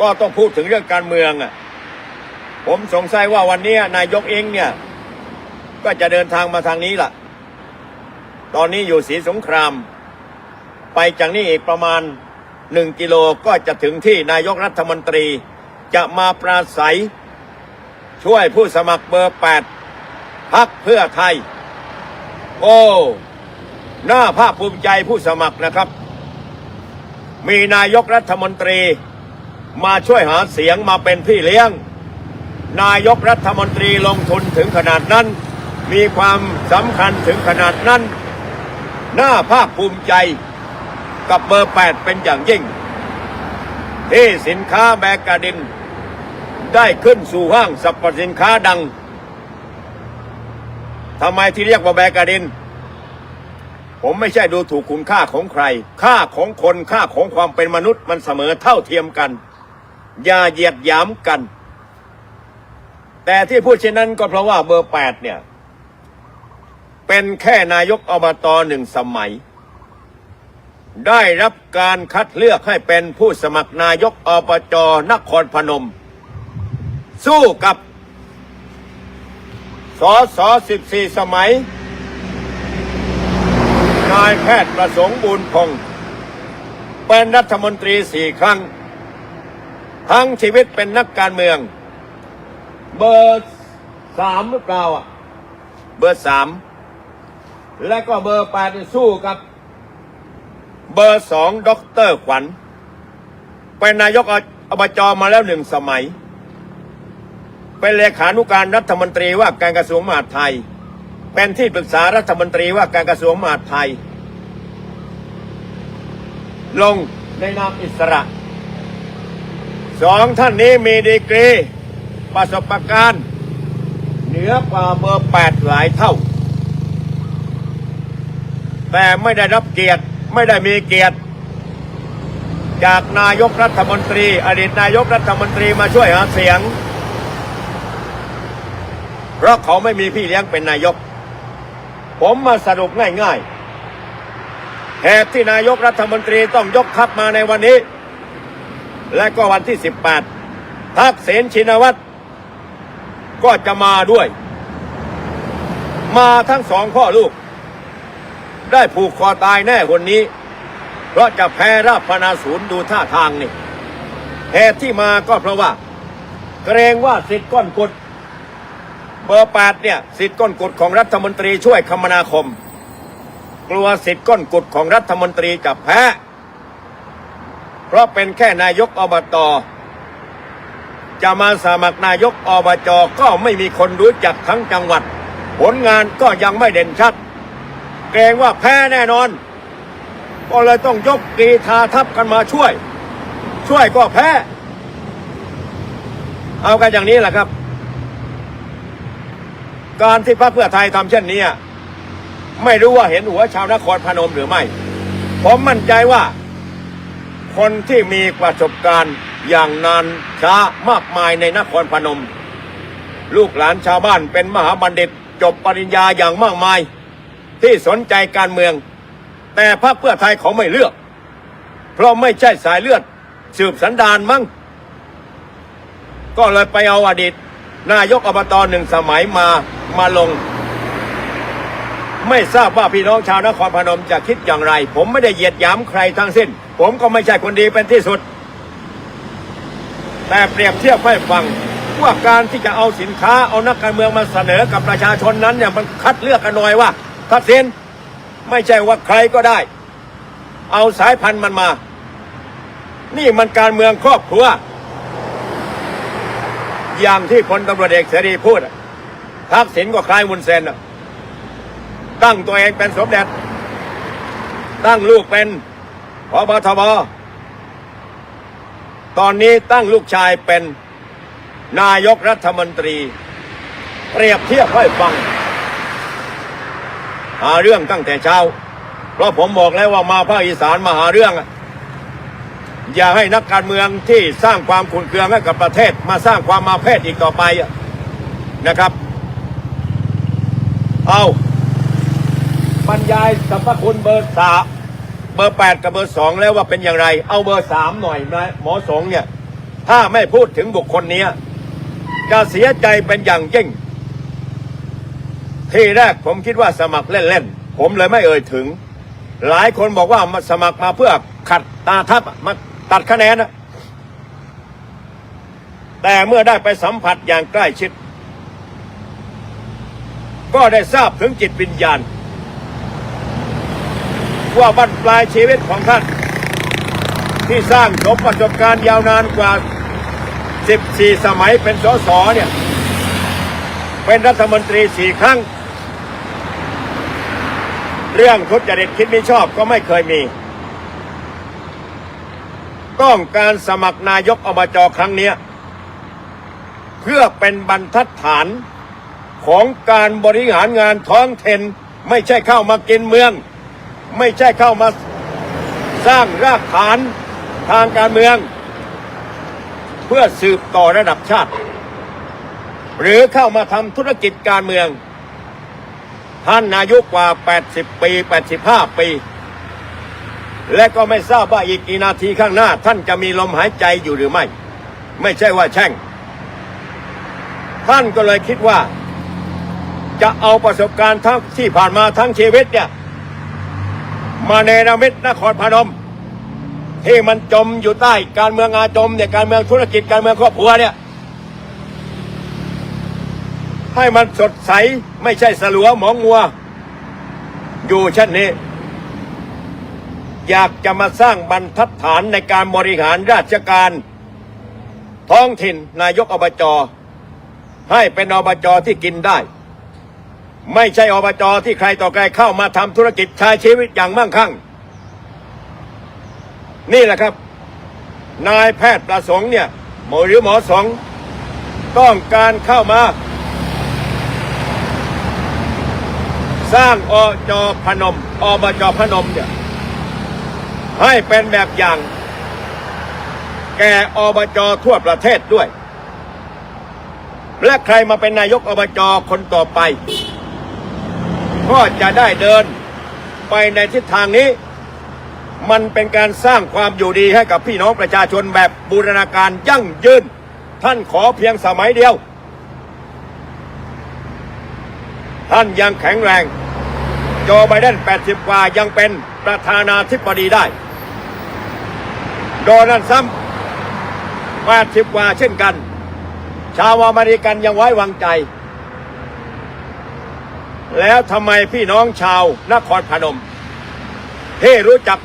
ก็ต้องพูดถึงเรื่องการเมืองอะผมสงสัยว่าวันนี้นายกเองเนี่ย ก็จะเดินทางมาทางนี้ล่ะ ตอนนี้อยู่ศรีสงคราม ไปจากนี้อีกประมาณหนึ่งกิโลก็จะถึงที่นายกรัฐมนตรีจะมาปราศัย ช่วยผู้สมัครเบอร์แปดพักเพื่อไทย โอ้หน้าภาคภูมิใจผู้สมัครนะครับ มีนายกรัฐมนตรี มาช่วยหาเสียงมาเป็นพี่เลี้ยง นายกรัฐมนตรีลงทุนถึงขนาดนั้น มีความสำคัญถึงขนาดนั้นหน้าภาคภูมิใจกับเบอร์แปดเป็นอย่างยิ่ง ที่สินค้าแบกกาดิน ได้ขึ้นสู่ห้างสรรพสินค้าดังทำไมที่เรียกว่าแบกกาดิน ผมไม่ใช่ดูถูกคุณค่าของใคร ค่าของคนค่าของความเป็นมนุษย์มันเสมอเท่าเทียมกัน อย่าเหยียดหยามกัน แต่ที่พูดเช่นนั้นก็เพราะว่าเบอร์แปดเนี่ย เป็นแค่นายกอบตหนึ่งสมัย ได้รับการคัดเลือกให้เป็นผู้สมัครนายกอบจนครพนม สู้กับสอสอสิบสี่สมัย นายแพทย์ประสงค์บุญพงศ์เป็นรัฐมนตรีสี่ครั้ง ทั้งชีวิตเป็นนักการเมือง เบอร์สามหรือเปล่าอะ เบอร์สามและก็เบอร์แปดสู้กับ เบอร์สองด็อกเตอร์ขวัญเป็นนายกอบจมาแล้วหนึ่งสมัย เป็นเลขานุการรัฐมนตรีว่าการกระทรวงมหาดไทย เป็นที่ปรึกษารัฐมนตรีว่าการกระทรวงมหาดไทย ลงในนามอิสระ สองท่านนี้มีดีกรี ประสบการณ์ เหนือกว่าเบอร์แปดหลายเท่า แต่ไม่ได้รับเกียรติไม่ได้มีเกียรติ จากนายกรัฐมนตรี อดีตนายกรัฐมนตรีมาช่วยหาเสียง เพราะเขาไม่มีพี่เลี้ยงเป็นนายก ผมมาสรุปง่ายๆเหตุที่นายกรัฐมนตรีต้องยกทัพมาในวันนี้ และก็วันที่ 18 ทักษิณชินวัตรก็จะมาด้วย มาทั้งสองพ่อลูก ได้ผูกคอตายแน่คนนี้ เพราะจะแพ้ราบพนาศูนย์ดูท่าทางนี่เหตุที่มาก็เพราะว่า เกรงว่าสิทธิ์ก้อนกดเบอร์แปดเนี่ยสิทธิ์ก้นกดของรัฐมนตรีช่วยคมนาคม กลัวสิทธิ์ก้นกดของรัฐมนตรีจะแพ้ เพราะเป็นแค่นายกอบตจะมาสมัครนายกอบจก็ไม่มีคนรู้จักทั้งจังหวัด ผลงานก็ยังไม่เด่นชัด เกรงว่าแพ้แน่นอน ก็เลยต้องยกกรีธาทัพกันมาช่วย ช่วยก็แพ้ เอากันอย่างนี้แหละครับ การที่พรรคเพื่อไทยทำเช่นนี้ ไม่รู้ว่าเห็นหัวชาวนครพนมหรือไม่ ผมมั่นใจว่า คนที่มีประสบการณ์อย่างนานช้ามากมายในนครพนม ลูกหลานชาวบ้านเป็นมหาบัณฑิตจบปริญญาอย่างมากมาย ที่สนใจการเมือง แต่พรรคเพื่อไทยเขาไม่เลือก เพราะไม่ใช่สายเลือด สืบสันดานมั้งก็เลยไปเอาอดีต นายกอบตหนึ่งสมัยมามาลง ไม่ทราบว่าพี่น้องชาวนครพนมจะคิดอย่างไร ผมไม่ได้เหยียดหยามใครทั้งสิ้น ผมก็ไม่ใช่คนดีเป็นที่สุด แต่เปรียบเทียบให้ฟังว่าการที่จะเอาสินค้าเอานักการเมืองมาเสนอกับประชาชนนั้นเนี่ยมันคัดเลือกกันหน่อยว่าทักษิณไม่ใช่ว่าใครก็ได้ เอาสายพันธุ์มันมา นี่มันการเมืองครอบครัว อย่างที่พลตำรวจเอกเสรีพูดทักษิณก็คล้ายมุนเซนตั้งตัวเองเป็นสมเด็จ ตั้งลูกเป็น พบทบตอนนี้ตั้งลูกชายเป็นนายกรัฐมนตรี เปรียบเทียบให้ฟัง หาเรื่องตั้งแต่เช้า เพราะผมบอกแล้วว่ามาภาคอีสานมาหาเรื่อง อย่าให้นักการเมืองที่สร้างความขุ่นเคืองให้กับประเทศ มาสร้างความมาเพศอีกต่อไปนะครับ เอาบรรยายสรรพคุณเบอร์สาม เบอร์แปดกับเบอร์สองแล้วว่าเป็นอย่างไร เอาเบอร์สามหน่อยนะหมอสงเนี่ย ถ้าไม่พูดถึงบุคคลนี้จะเสียใจเป็นอย่างยิ่ง ที่แรกผมคิดว่าสมัครเล่นๆ ผมเลยไม่เอ่ยถึง หลายคนบอกว่ามาสมัครมาเพื่อขัดตาทับมาตัดคะแนนนะแต่เมื่อได้ไปสัมผัสอย่างใกล้ชิด ก็ได้ทราบถึงจิตวิญญาณ ว่าบั้นปลายชีวิตของท่าน ที่สร้างสมประสบการณ์ยาวนานกว่า 14 สมัยเป็นสสเนี่ย เป็นรัฐมนตรีสี่ครั้ง เรื่องทุจริตคิดไม่ชอบก็ไม่เคยมี ต้องการสมัครนายกอบจครั้งนี้ เพื่อเป็นบรรทัดฐานของการบริหารงานท้องถิ่นไม่ใช่เข้ามากินเมือง ไม่ใช่เข้ามาสร้างรากฐานทางการเมือง เพื่อสืบต่อระดับชาติ หรือเข้ามาทำธุรกิจการเมือง ท่านอายุกว่า 80 ปี 85 ปี และก็ไม่ทราบว่าอีกกี่นาทีข้างหน้า ท่านจะมีลมหายใจอยู่หรือไม่ ไม่ใช่ว่าแช่ง ท่านก็เลยคิดว่า จะเอาประสบการณ์ทั้งที่ผ่านมาทั้งชีวิตเนี่ย มาเนรมิตนครพนม ที่มันจมอยู่ใต้การเมืองอาจมเนี่ยการเมืองธุรกิจการเมืองครอบครัวเนี่ย ให้มันสดใสไม่ใช่สลัวหมองมัว อยู่เช่นนี้ อยากจะมาสร้างบรรทัดฐานในการบริหารราชการ ท้องถิ่นนายกอบจ ให้เป็นอบจที่กินได้ ไม่ใช่อบจที่ใครต่อใครเข้ามาทำธุรกิจใช้ชีวิตอย่างมั่งคั่ง นี่แหละครับ นายแพทย์ประสงค์เนี่ยหมอหรือหมอสองต้องการเข้ามา สร้างอจพนมอบจพนมเนี่ยให้เป็นแบบอย่าง แก่อบจทั่วประเทศด้วย และใครมาเป็นนายกอบจคนต่อไป ก็จะได้เดินไปในทิศทางนี้ มันเป็นการสร้างความอยู่ดีให้กับพี่น้องประชาชนแบบบูรณาการยั่งยืน ท่านขอเพียงสมัยเดียว ท่านยังแข็งแรง โจไบเดน 80 กว่ายังเป็นประธานาธิบดีได้ โดนัลด์ซัม80 กว่าเช่นกัน ชาวอเมริกันยังไว้วางใจ แล้วทำไมพี่น้องชาวนครพนมที่รู้จัก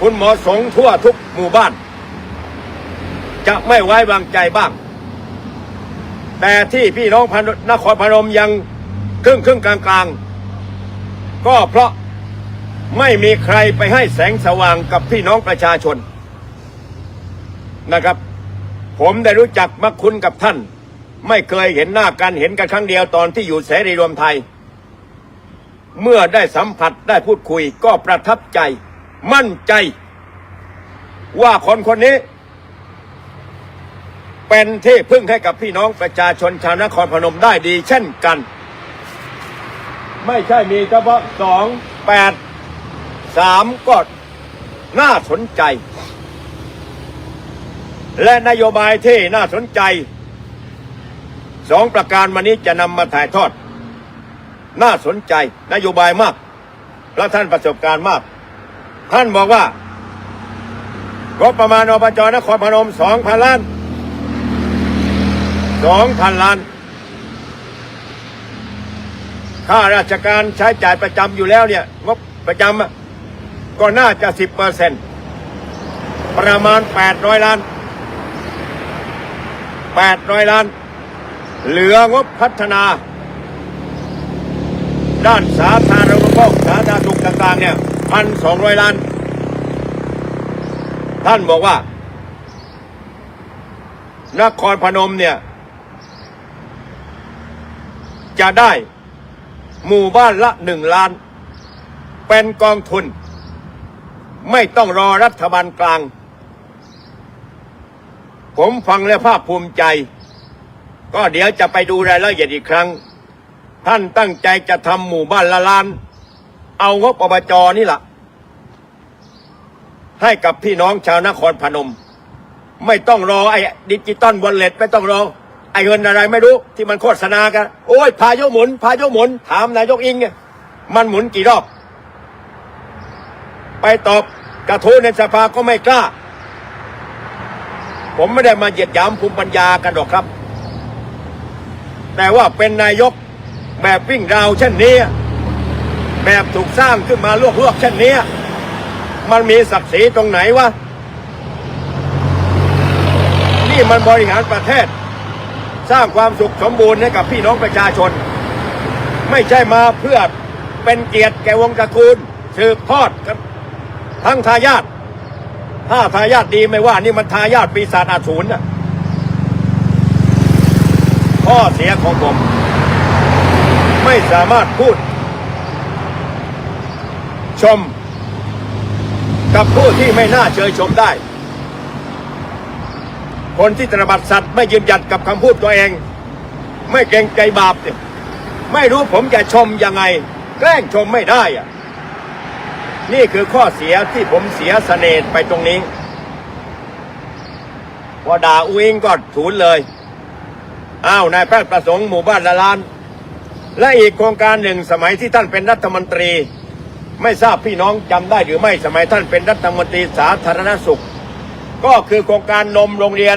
คุณหมอสงทั่วทุกหมู่บ้าน จะไม่ไว้วางใจบ้าง แต่ที่พี่น้องพนนครพนมยังครึ่งครึ่งกลางกลางก็เพราะไม่มีใครไปให้แสงสว่างกับพี่น้องประชาชนนะครับ ผมได้รู้จักมักคุ้นกับท่าน ไม่เคยเห็นหน้ากันเห็นกันครั้งเดียวตอนที่อยู่เสรีรวมไทย เมื่อได้สัมผัสได้พูดคุยก็ประทับใจ มั่นใจ ว่าคนคนนี้ เป็นที่พึ่งให้กับพี่น้องประชาชนชาวนครพนมได้ดี เช่นกัน ไม่ใช่มีเฉพาะสองแปดสามก็น่าสนใจ และนโยบายที่น่าสนใจสองประการวันนี้จะนำมาถ่ายทอด น่าสนใจนโยบายมาก และท่านประสบการณ์มาก ท่านบอกว่างบประมาณอบจนครพนมสองพันล้านสองพันล้านค่าราชการใช้จ่ายประจำอยู่แล้วเนี่ยงบประจำก็น่าจะสิบเปอร์เซ็นประมาณแปดร้อยล้านแปดร้อยล้าน เหลืองบพัฒนา ด้านสาธารณูปโภคสาธารณสุขต่างๆเนี่ยพันสองร้อยล้าน ท่านบอกว่านครพนมเนี่ยจะได้หมู่บ้านละหนึ่งล้าน เป็นกองทุน ไม่ต้องรอรัฐบาลกลาง ผมฟังแล้วภาคภูมิใจ ก็เดี๋ยวจะไปดูรายละเอียดอีกครั้ง ท่านตั้งใจจะทำหมู่บ้านละลาน เอางบอบจนี่แหละให้กับพี่น้องชาวนครพนม ไม่ต้องรอไอ้ดิจิตอลวอลเล็ตไม่ต้องรอ ไอ้เงินอะไรไม่รู้ที่มันโฆษณากัน โอ้ย พายุหมุน พายุหมุน ถามนายกอิงเนี่ยมันหมุนกี่รอบ ไปตอบกระทู้ในสภาก็ไม่กล้า ผมไม่ได้มาเหยียดหยามภูมิปัญญากันหรอกครับ แต่ว่าเป็นนายก แบบวิ่งราวเช่นนี้ แบบถูกสร้างขึ้นมาลวกๆเช่นนี้ มันมีศักดิ์ศรีตรงไหนวะ นี่มันบริหารประเทศ สร้างความสุขสมบูรณ์ให้กับพี่น้องประชาชน ไม่ใช่มาเพื่อเป็นเกียรติแก่วงตระกูลสืบทอดกันทั้งทายาทถ้าทายาทดีไม่ว่า นี่มันทายาทปีศาจอาสูรน่ะข้อเสียของผม ไม่สามารถพูด ชม กับผู้ที่ไม่น่าเชยชมได้ คนที่ตระบัดสัตว์ไม่ยืนหยัดกับคำพูดตัวเอง ไม่เกรงใจบาปเนี่ยไม่รู้ผมจะชมยังไง แกล้งชมไม่ได้อะนี่คือข้อเสียที่ผมเสียเสน่ห์ไปตรงนี้พอด่าอุ้งก็ถูนเลย อ้าวนายแพทย์ประสงค์หมู่บ้านละลาน และอีกโครงการหนึ่งสมัยที่ท่านเป็นรัฐมนตรี ไม่ทราบพี่น้องจำได้หรือไม่สมัยท่านเป็นรัฐมนตรีสาธารณสุข ก็คือโครงการนมโรงเรียน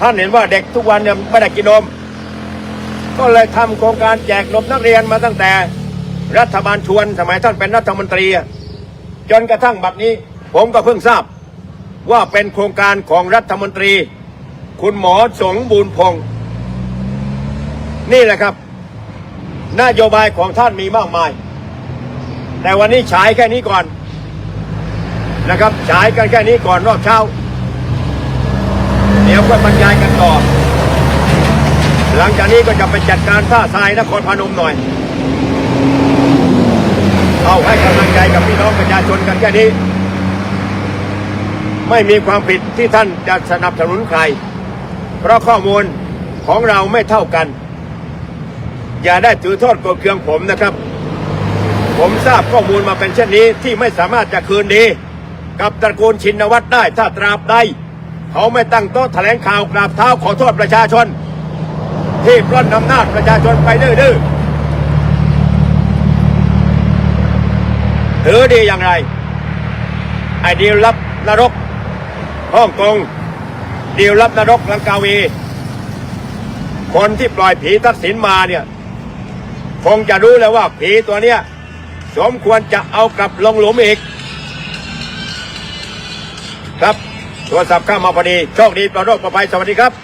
ท่านเห็นว่าเด็กทุกวันเนี่ยไม่ได้กินนม ก็เลยทำโครงการแจกนมนักเรียนมาตั้งแต่รัฐบาลชวน สมัยท่านเป็นรัฐมนตรี จนกระทั่งบัดนี้ ผมก็เพิ่งทราบว่าเป็นโครงการของรัฐมนตรี คุณหมอสงบูรณ์พงศ์ นี่แหละครับ นโยบายของท่านมีมากมาย แต่วันนี้ฉายแค่นี้ก่อนนะครับฉายกันแค่นี้ก่อนรอบเช้า เดี๋ยวก็บรรยายกันต่อ หลังจากนี้ก็จะไปจัดการท่าทรายนครพนมหน่อย เอาให้กำลังใจกับพี่น้องประชาชนกันแค่นี้ ไม่มีความผิดที่ท่านจะสนับสนุนใคร เพราะข้อมูลของเราไม่เท่ากัน อย่าได้ถือโทษโกรธเคืองผมนะครับ ผมทราบข้อมูลมาเป็นเช่นนี้ที่ไม่สามารถจะคืนดี กับตระกูลชินวัตรได้ถ้าตราบใดเขาไม่ตั้งโต๊ะแถลงข่าวกราบเท้าขอโทษประชาชน ที่ปล้นอำนาจประชาชนไปดื้อๆถือดีอย่างไร ไอ้ดีลรับนรกฮ่องกงดีลรับนรกลังกาวี คนที่ปล่อยผีทักษิณมาเนี่ย คงจะรู้แล้วว่าผีตัวเนี้ยสมควรจะเอากลับลงหลุมอีก ครับโทรศัพท์เข้ามาพอดี โชคดีปลอดโรคประภัยสวัสดีครับ